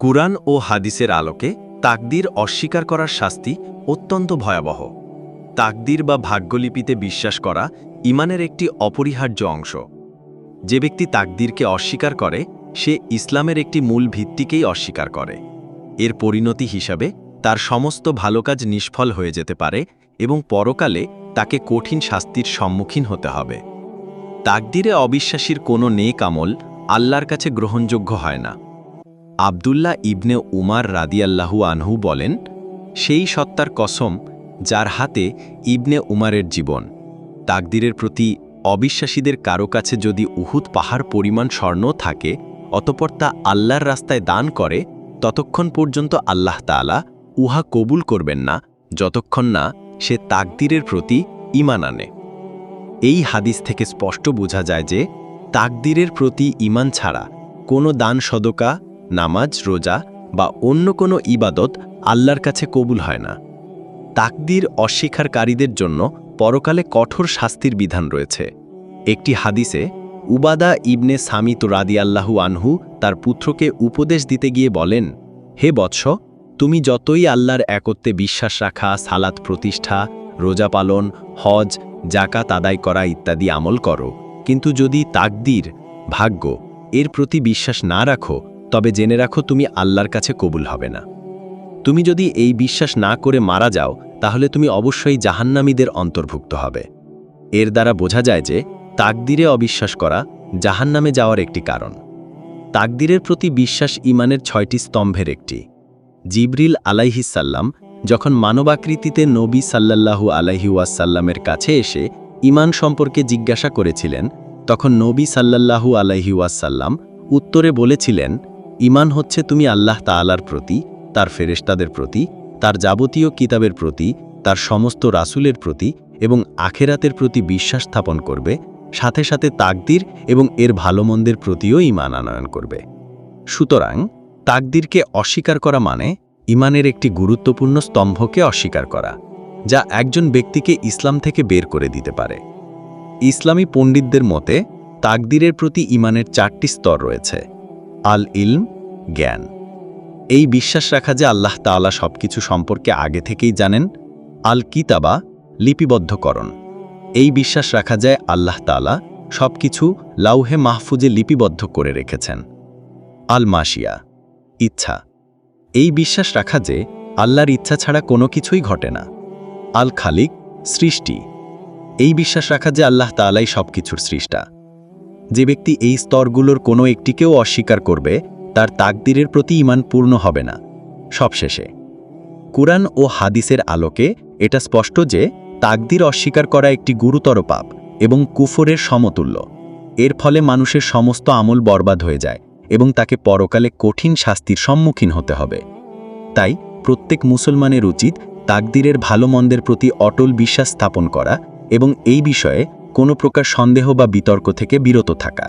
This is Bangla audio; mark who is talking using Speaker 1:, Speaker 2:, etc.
Speaker 1: কুরআন ও হাদিসের আলোকে তাকদির অস্বীকার করার শাস্তি অত্যন্ত ভয়াবহ। তাকদির বা ভাগ্যলিপিতে বিশ্বাস করা ইমানের একটি অপরিহার্য অংশ। যে ব্যক্তি তাকদিরকে অস্বীকার করে, সে ইসলামের একটি মূল ভিত্তিকেই অস্বীকার করে। এর পরিণতি হিসাবে তার সমস্ত ভালো কাজ নিষ্ফল হয়ে যেতে পারে এবং পরকালে তাকে কঠিন শাস্তির সম্মুখীন হতে হবে। তাকদিরে অবিশ্বাসীর কোনো নেক আমল আল্লাহর কাছে গ্রহণযোগ্য হয় না। আবদুল্লাহ ইবনে উমার রাদিয়াল্লাহু আনহু বলেন, সেই সত্তার কসম যার হাতে ইবনে উমারের জীবন। তাকদিরের প্রতি অবিশ্বাসীদের কারও কাছে যদি উহুদ পাহাড় পরিমাণ স্বর্ণ থাকে, অতপর তা আল্লাহর রাস্তায় দান করে, ততক্ষণ পর্যন্ত আল্লাহ তাআলা উহা কবুল করবেন না, যতক্ষণ না সে তাকদিরের প্রতি ইমান আনে। এই হাদিস থেকে স্পষ্ট বোঝা যায় যে, তাকদিরের প্রতি ইমান ছাড়া কোনো দান সদকা নামাজ, রোজা বা অন্য কোনো ইবাদত আল্লাহর কাছে কবুল হয় না। তাকদির অস্বীকারীদের জন্য পরকালে কঠোর শাস্তির বিধান রয়েছে। একটি হাদিসে, উবাদা ইবনে সামিত রাদিয়াল্লাহু আনহু তার পুত্রকে উপদেশ দিতে গিয়ে বলেন, হে বৎস, তুমি যতই আল্লাহর একত্বে বিশ্বাস রাখা, সালাত প্রতিষ্ঠা, রোজা পালন, হজ জাকাত আদায় করা ইত্যাদি আমল করো, কিন্তু যদি তাকদির, ভাগ্য, এর প্রতি বিশ্বাস না রাখো তবে জেনে রাখো, তুমি আল্লাহর কাছে কবুল হবে না। তুমি যদি এই বিশ্বাস না করে মারা যাও, তাহলে তুমি অবশ্যই জাহান্নামীদের অন্তর্ভুক্ত হবে। এর দ্বারা বোঝা যায় যে, তাকদিরে অবিশ্বাস করা জাহান্নামে যাওয়ার একটি কারণ। তাকদিরের প্রতি বিশ্বাস ইমানের ছয়টি স্তম্ভের একটি। জিবরিল আলাইহিসাল্লাম যখন মানবাকৃতিতে নবী সাল্লাল্লাহু আলাইহি ওয়াসাল্লামের কাছে এসে ইমান সম্পর্কে জিজ্ঞাসা করেছিলেন, তখন নবী সাল্লাল্লাহু আলাইহি ওয়াসাল্লাম উত্তরে বলেছিলেন ইমান হচ্ছে তুমি আল্লাহ তাআলার প্রতি, তার ফেরেশতাদের প্রতি, তার যাবতীয় কিতাবের প্রতি, তার সমস্ত রাসূলের প্রতি এবং আখেরাতের প্রতি বিশ্বাস স্থাপন করবে, সাথে সাথে তাকদির এবং এর ভালোমন্দের প্রতিও ইমান আনয়ন করবে। সুতরাং, তাকদিরকে অস্বীকার করা মানে ইমানের একটি গুরুত্বপূর্ণ স্তম্ভকে অস্বীকার করা, যা একজন ব্যক্তিকে ইসলাম থেকে বের করে দিতে পারে। ইসলামী পণ্ডিতদের মতে, তাকদিরের প্রতি ইমানের চারটি স্তর রয়েছে। আল ইলম জ্ঞান। এই বিশ্বাস রাখা যে আল্লাহ তাআলা সবকিছু সম্পর্কে আগে থেকেই জানেন আল কিতাবা লিপিবদ্ধকরণ। এই বিশ্বাস রাখা যায় আল্লাহ তাআলা সবকিছু লাউহে মাহফুজে লিপিবদ্ধ করে রেখেছেন। আল মাসিয়া ইচ্ছা। এই বিশ্বাস রাখা যে আল্লাহর ইচ্ছা ছাড়া কোনো কিছুই ঘটে না। আল খালিক সৃষ্টি। এই বিশ্বাস রাখা যে আল্লাহ তাআলাই সবকিছুর সৃষ্টা। যে ব্যক্তি এই স্তরগুলোর কোনো একটিকেও অস্বীকার করবে, তার তাকদিরের প্রতি ইমান পূর্ণ হবে না। সবশেষে, কুরআন ও হাদিসের আলোকে এটা স্পষ্ট যে, তাকদির অস্বীকার করা একটি গুরুতর পাপ এবং কুফরের সমতুল্য। এর ফলে মানুষের সমস্ত আমল বরবাদ হয়ে যায় এবং তাকে পরকালে কঠিন শাস্তির সম্মুখীন হতে হবে। তাই, প্রত্যেক মুসলমানের উচিত তাকদিরের ভালো মন্দের প্রতি অটল বিশ্বাস স্থাপন করা এবং এই বিষয়ে কোনো প্রকার সন্দেহ বা বিতর্ক থেকে বিরত থাকা।